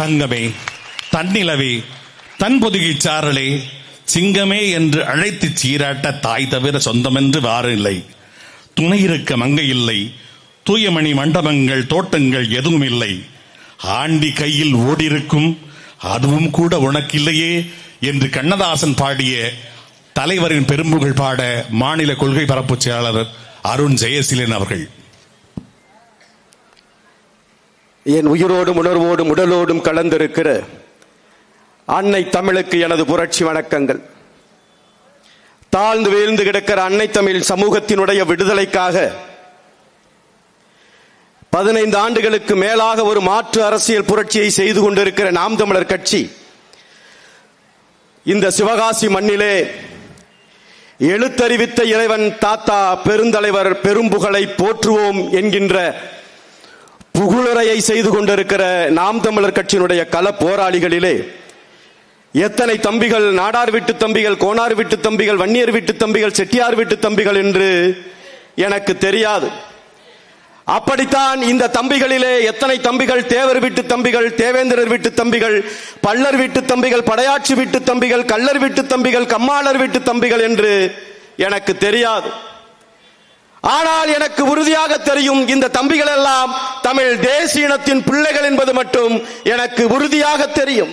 தங்கமே தன்னிலவே தன் பொதுகிச் சாரலே சிங்கமே என்று அழைத்துச் சீராட்ட தாய் தவிர சொந்தமென்று இல்லை துணை இருக்க மங்கை இல்லை தூயமணி மண்டபங்கள் தோட்டங்கள் எதுவும் இல்லை ஆண்டி கையில் ஓடிருக்கும் அதுவும் கூட உனக்கில்லையே என்று கண்ணதாசன் பாடிய தலைவரின் பெரும்புகள் பாட மாநில கொள்கை பரப்புச் செயலாளர் அருண் ஜெயசீலன் அவர்கள். என் உயிரோடும் உணர்வோடும் உடலோடும் கலந்திருக்கிற அன்னை தமிழுக்கு எனது புரட்சி வணக்கங்கள். தாழ்ந்து வீழ்ந்து கிடக்கிற அன்னை தமிழ் சமூகத்தினுடைய விடுதலைக்காக பதினைந்து ஆண்டுகளுக்கு மேலாக ஒரு மாற்று அரசியல் புரட்சியை செய்து கொண்டிருக்கிற நாம் தமிழர் கட்சி இந்த சிவகாசி மண்ணிலே எழுத்தறிவித்த இறைவன் தாத்தா பெருந்தலைவர் பெரும்புகளை போற்றுவோம் என்கின்ற புகழுரையை செய்து கொண்டிருக்கிற நாம் தமிழர் கட்சியினுடைய கள போராளிகளிலே எத்தனை தம்பிகள் நாடார் வீட்டு தம்பிகள் கோனார் வீட்டு தம்பிகள் வன்னியர் வீட்டு தம்பிகள் செட்டியார் வீட்டு தம்பிகள் என்று எனக்கு தெரியாது. அப்படித்தான் இந்த தம்பிகளிலே எத்தனை தம்பிகள் தேவர் வீட்டு தம்பிகள் தேவேந்திரர் வீட்டு தம்பிகள் பல்லர் வீட்டு தம்பிகள் படையாட்சி வீட்டு தம்பிகள் கல்லர் வீட்டு தம்பிகள் கம்மாளர் வீட்டு தம்பிகள் என்று எனக்கு தெரியாது. ஆனால் எனக்கு உறுதியாக தெரியும் இந்த தம்பிகள் எல்லாம் தமிழ் தேசிய இனத்தின் பிள்ளைகள் என்பது மட்டும் எனக்கு உறுதியாக தெரியும்.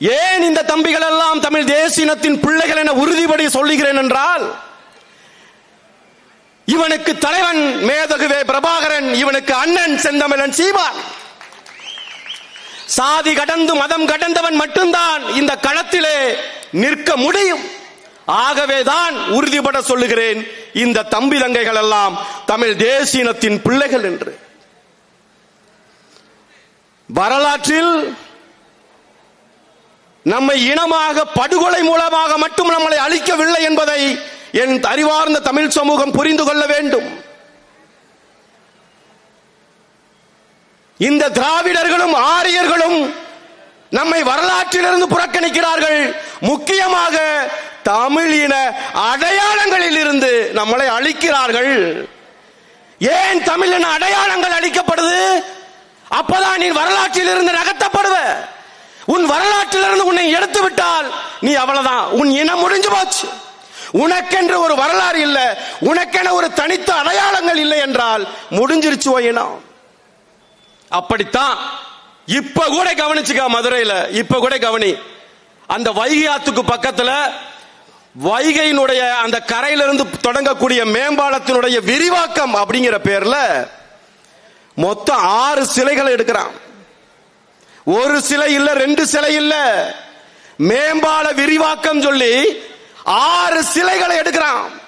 ஏன் இந்த தம்பிகள் எல்லாம் தமிழ் தேசிய இனத்தின் பிள்ளைகள் என உறுதிபடி சொல்லுகிறேன் என்றால் இவனுக்கு தலைவன் மேதகுவே பிரபாகரன் இவனுக்கு அண்ணன் செந்தமிழன் சீவான் சாதி கடந்து மதம் கடந்தவன் மட்டும்தான் இந்த களத்திலே நிற்க முடியும். ஆகவேதான் உறுதிபட சொல்லுகிறேன் இந்த தம்பி தங்கைகள் எல்லாம் தமிழ் தேசியத்தின் பிள்ளைகள் என்று. வரலாற்றில் நம்மை இனமாக படுகொலை மூலமாக மட்டும் நம்மளை அழிக்கவில்லை என்பதை என் அறிவார்ந்த தமிழ் சமூகம் புரிந்து கொள்ள வேண்டும். இந்த திராவிடர்களும் ஆரியர்களும் நம்மை வரலாற்றிலிருந்து புறக்கணிக்கிறார்கள். முக்கியமாக தமிழின அடையாளங்களில் இருந்து நம்மளை அழிக்கிறார்கள். ஏன் தமிழின அடையாளங்கள் அழிக்கப்படுது? அப்பதான் நீ வரலாற்றில் இருந்து நகர்த்தப்படுவ. உன் வரலாற்றில் இருந்து உன்னை எடுத்து விட்டால் நீ அவ்வளவுதான். உன் இனம் முடிஞ்சு போச்சு. உனக்கென்று ஒரு வரலாறு இல்லை. உனக்கென ஒரு தனித்த அடையாளங்கள் இல்லை என்றால் முடிஞ்சிருச்சு இனம். அப்படித்தான் இப்ப கூட கவனிச்சுக்க மதுரையில. இப்ப கூட கவனி. அந்த வைகை ஆத்துக்கு பக்கத்துல வைகையினுடைய அந்த கரையிலிருந்து தொடங்கக்கூடிய மேம்பாலத்தினுடைய விரிவாக்கம் அப்படிங்கிற பேர்ல மொத்தம் ஆறு சிலைகளை எடுக்கிறான். ஒரு சிலை இல்ல ரெண்டு சிலை இல்ல. மேம்பால விரிவாக்கம் சொல்லி ஆறு சிலைகளை எடுக்கிறான்.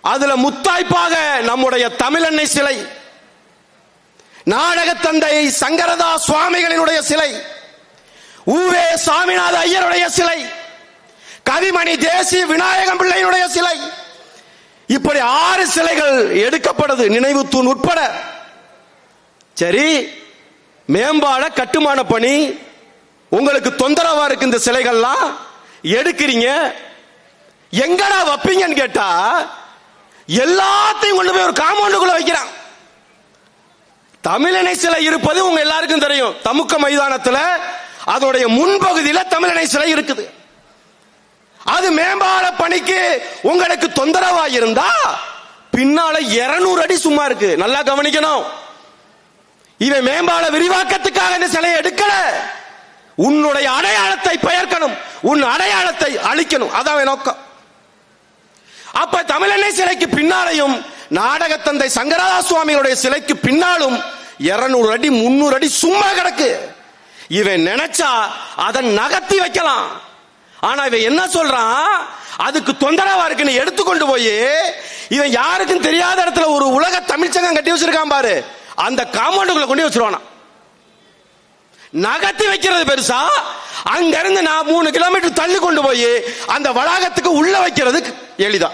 அதுல முத்தாய்ப்பாக நம்முடைய தமிழன்னை சிலை நாடக தந்தை சங்கரதா சுவாமிகளினுடைய சிலை ஊவே சாமிநாத ஐயருடைய சிலை கவிமணி தேசிய விநாயகம் பிள்ளையினுடைய சிலை. இப்படி ஆறு சிலைகள் எடுக்கப்படுது நினைவு தூண் உட்பட. சரி மேம்பால கட்டுமான பணி உங்களுக்கு தொந்தரவா இருக்கு இந்த சிலைகள்லாம்? எடுக்கிறீங்க. எங்கடா வைப்பீங்கன்னு கேட்டா எல்லாத்தையும் கொண்டு போய் ஒரு காம்பவுண்டுக்குள்ள வைக்கிறான். தமிழனை சிலை இருப்பது உங்க எல்லாருக்கும் தெரியும். தமுக்க மைதானத்துல அதோடைய முன்பகுதியில தமிழனை சிலை இருக்குது. அது மேம்பால பணிக்கு உங்களுக்கு தொந்தரவா இருந்தா பின்னால 200 அடி சும்மா இருக்கு. நல்லா கவனிக்கணும். இவன் மேம்பால விரிவாக்கத்துக்காக இந்த சிலையை எடுக்கல. உன்னுடைய அடையாளத்தை பெயர்க்கணும். உன் அடையாளத்தை அழிக்கணும். அதான் அவன் நோக்கம். அப்ப தமிழனை சிலைக்கு பின்னாலையும் நாடகத்தந்தை சங்கராதா சுவாமிகளுடைய சிலைக்கு பின்னாலும் 200 அடி முன்னூறு அடி சும்மா கிடக்கு. இவன் நினைச்சா அதை நகர்த்தி வைக்கலாம். ஆனா இவன் என்ன சொல்றான்? அதுக்கு தொந்தரவா இருக்குன்னு எடுத்துக்கொண்டு போய் இவன் யாருக்கும் தெரியாத இடத்துல ஒரு உலக தமிழ்ச்சங்கம் கட்டி வச்சிருக்கான் பாரு. அந்த காம்பவுண்டுக்குள்ள கொண்டு வச்சிருவானா? நகர்த்தி வைக்கிறது பெருசா? அங்க இருந்து நான் மூணு கிலோமீட்டர் தள்ளி கொண்டு போய் அந்த வளாகத்துக்கு உள்ள வைக்கிறது எளிதா.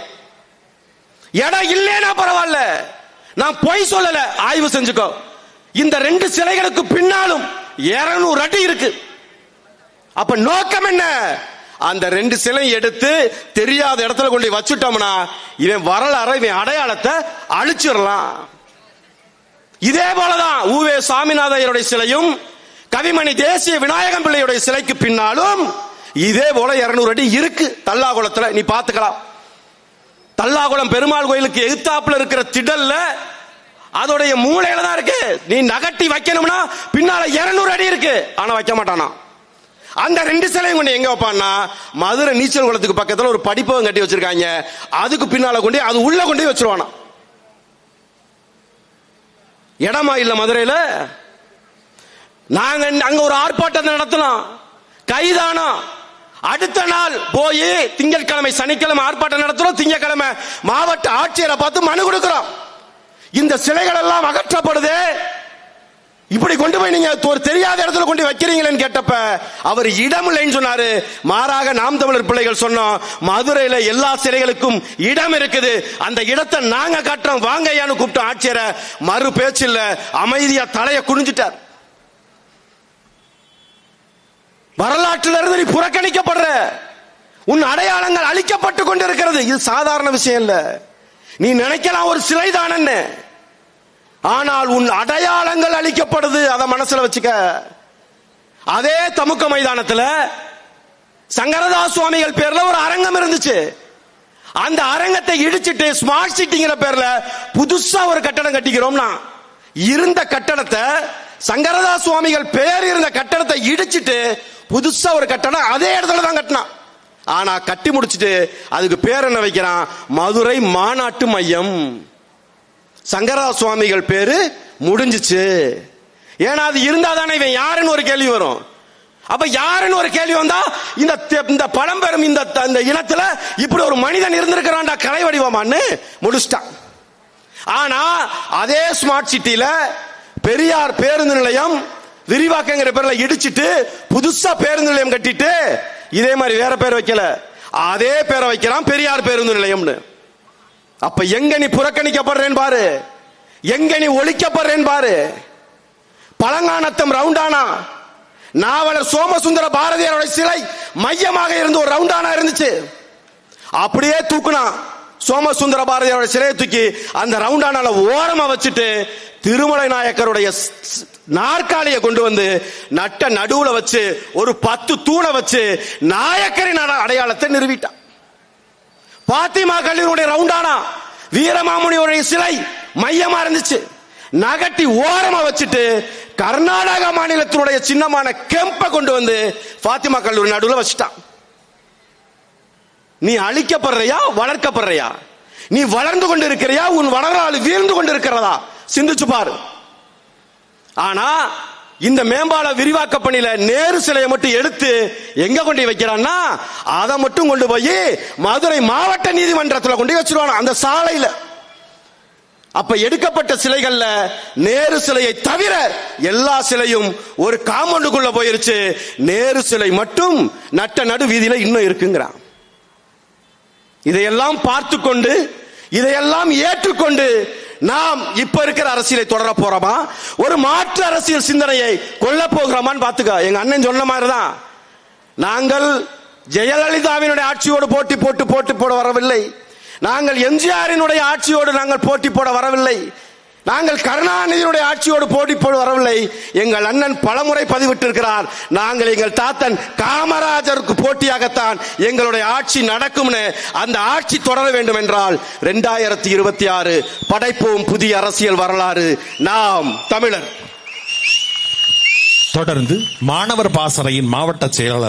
இடம் இல்லைன்னா பரவாயில்ல. நான் பொய் சொல்லல. ஆய்வு செஞ்சுக்கோ. இந்த ரெண்டு சிலைகளுக்கு பின்னாலும் 200 அடி இருக்கு. அப்ப நோக்கம் என்ன? அந்த ரெண்டு சிலையும் எடுத்து தெரியாத இடத்துல கொண்டு வச்சுட்டோம்னா இவன் வரலாற இவன் அடையாளத்தை அழிச்சிடலாம். இதே போலதான் ஊவே சாமிநாதையருடைய சிலையும் கவிமணி தேசிய விநாயகம் பிள்ளையுடைய சிலைக்கு பின்னாலும் இதே போல 200 அடி இருக்கு தல்லாகுளத்துல. நீ பாத்துக்கலாம் தல்லாகுளம் பெருமாள் கோயிலுக்கு எகுத்தாப்புல இருக்கிற திடல்ல அதோடைய மூளையில தான் இருக்கு. நீ நகட்டி வைக்கணும்னா பின்னால 200 அடி இருக்கு. ஆனா வைக்க மாட்டானா? அந்த ரெண்டு சிலையும் கொண்டு எங்க வைப்பான்னா மதுரை நீச்சல் குளத்துக்கு பக்கத்துல ஒரு படிப்பகம் கட்டி வச்சிருக்காங்க. அதுக்கு பின்னால கொண்டு அது உள்ள கொண்டு வச்சிருவானா? இடமா இல்ல மதுரையில? நாங்க அங்க ஒரு ஆர்ப்பாட்டத்தை நடத்தலாம் கைதானா? அடுத்த நாள் போய் திங்கட்கிழமை சனிக்கிழமை ஆர்ப்பாட்டம் நடத்துறோம். திங்கட்கிழமை மாவட்ட ஆட்சியரை பார்த்து மனு கொடுக்கிறோம். இந்த சிலைகள் எல்லாம் அகற்றப்படுது. இப்படி கொண்டு போய் நீங்க ஒரு தெரியாத இடத்துல கொண்டு வைக்கிறீங்களேன்னு கேட்டப்ப அவர் இடம் இல்லைன்னு சொன்னாரு. மாறாக நாம் தமிழர் பிள்ளைகள் சொன்னோம் மதுரையில எல்லா சிலைகளுக்கும் இடம் இருக்குது. அந்த இடத்தை நாங்க கட்டுறோம் வாங்க ஐயான்னு கூப்பிட்டோம் ஆட்சியரை மறு பேச்சு இல்ல அமைதியா தலைய குனிஞ்சிட்டார். வரலாற்றிலிருந்து நீ புறக்கணிக்கப்படுற உன் அடையாளங்கள் அழிக்கப்பட்டு கொண்டிருக்கிறது. இது சாதாரண விஷயம் இல்ல. நீ நினைக்கலாம் ஒரு சிலை தானன்னு. ஆனால் உன் அடையாள அழிக்கப்படுது. அதை மனசுல வச்சுக்க. அதே தமுக்க மைதானத்துல சங்கரதாஸ் சுவாமிகள் பேர்ல ஒரு அரங்கம் இருந்துச்சு. அந்த அரங்கத்தை இடிச்சிட்டு ஸ்மார்ட் சிட்டிங்கிற பேர்ல புதுசா ஒரு கட்டடம் கட்டிக்கிறோம்னா இருந்த கட்டடத்தை சங்கரதாஸ் சுவாமிகள் பேர் இருந்த கட்டடத்தை இடிச்சிட்டு புதுசா ஒரு கட்டடம் அதே இடத்துல தான் கட்டினான். ஆனா கட்டி முடிச்சிட்டு அதுக்கு பேர் என்ன வைக்கிறான்? மதுரை மாநாட்டு மையம். சங்கரா சுவாமிகள் பேரு முடிஞ்சிச்சு. ஏன்னா அது இருந்தா தானே இவன் யாருன்னு ஒரு கேள்வி வரும். அப்ப யாருன்னு ஒரு கேள்வி வந்தா இந்த தெ- இந்த பழம்பெரும் இந்த த- இந்த இனத்துல இப்படி ஒரு மனிதன் இருந்திருக்கிறான்டா கலை வடிவமான்னு முடிச்சிட்டான். ஆனா அதே ஸ்மார்ட் சிட்டியில பெரியார் பேருந்து நிலையம் விரிவாக்கங்கிற பேர்ல இடிச்சிட்டு புதுசா பேருந்து நிலையம் கட்டிட்டு இதே மாதிரி வேற பேர் வைக்கல. அதே பேரை வைக்கிறான் பெரியார் பேருந்து நிலையம்னு. அப்ப எங்க நீ புறக்கணிக்கப்படுறேன் பாரு. எங்க நீ ஒழிக்கப்படுறேன் பாரு. பழங்கானத்தம் ரவுண்டானா? நாவலர் சோமசுந்தர பாரதியாரோட சிலை மையமாக இருந்து ஒரு ரவுண்டானா இருந்துச்சு. அப்படியே தூக்குனா சோமசுந்தர பாரதியாரோட சிலையை தூக்கி அந்த ரவுண்டானால ஓரமா வச்சுட்டு திருமலை நாயக்கருடைய நாற்காலியை கொண்டு வந்து நட்ட நடுவுல வச்சு ஒரு பத்து தூணை வச்சு நாயக்கரின் அட- அடையாளத்தை நிறுவிட்டான். பாத்திமா கல்லூரியுடைய ரவுண்டானா வீரமாமுனியுடைய சிலை மையமா இருந்துச்சு. நகட்டி ஓரமா வச்சுட்டு கர்நாடக மாநிலத்தினுடைய சின்னமான கெம்ப கொண்டு வந்து பாத்திமா கல்லூரி நடுவில் வச்சுட்டான். நீ அழிக்கப்படுறியா வளர்க்கப்படுறியா? நீ வளர்ந்து கொண்டு இருக்கிறியா உன் வரலாறு வீழ்ந்து கொண்டு இருக்கிறதா சிந்திச்சு பாரு. ஆனா இந்த மேம்பால விரிவாக்க பணியில நேரு சிலையை மட்டும் எடுத்து எங்க கொண்டு வைக்கிறான்னா அதை மட்டும் கொண்டு போய் மதுரை மாவட்ட நீதிமன்றத்தில் கொண்டு போய் அந்த சாலையில. அப்ப எடுக்கப்பட்ட சிலைகள்ல நேரு சிலையை தவிர எல்லா சிலையும் ஒரு காம்பவுண்டுக்குள்ள போயிருச்சு. நேரு சிலை மட்டும் நட்ட நடு வீதியில இன்னும் இருக்குங்கிறான். இதையெல்லாம் பார்த்து கொண்டு இதையெல்லாம் ஏற்றுக்கொண்டு நாம் இப்ப இருக்கிற அரசியலை தொடர போறோமா? ஒரு மாற்று அரசியல் சிந்தனையை கொல்ல போகிறோமான்னு பாத்துக்க எங்க அண்ணன் சொன்ன மாதிரிதான். நாங்கள் ஜெயலலிதாவினுடைய ஆட்சியோடு போட்டி போட்டு போட்டு போட வரவில்லை. நாங்கள் எம்ஜிஆரினுடைய ஆட்சியோடு நாங்கள் போட்டி போட வரவில்லை. நாங்கள் கருணாநிதியினுடைய ஆட்சியோடு போட்டி போட வரவில்லை. எங்கள் அண்ணன் பலமுறை பதிவிட்டிருக்கிறார். நாங்கள் எங்கள் தாத்தன் காமராஜருக்கு போட்டியாகத்தான் எங்களுடைய ஆட்சி நடக்கும்னு அந்த ஆட்சி தொடர வேண்டும் என்றால் இரண்டாயிரத்தி இருபத்தி ஆறு படைப்போம் புதிய அரசியல் வரலாறு நாம் தமிழர். தொடர்ந்து மாணவர் பாசறையின் மாவட்ட செயலாளர்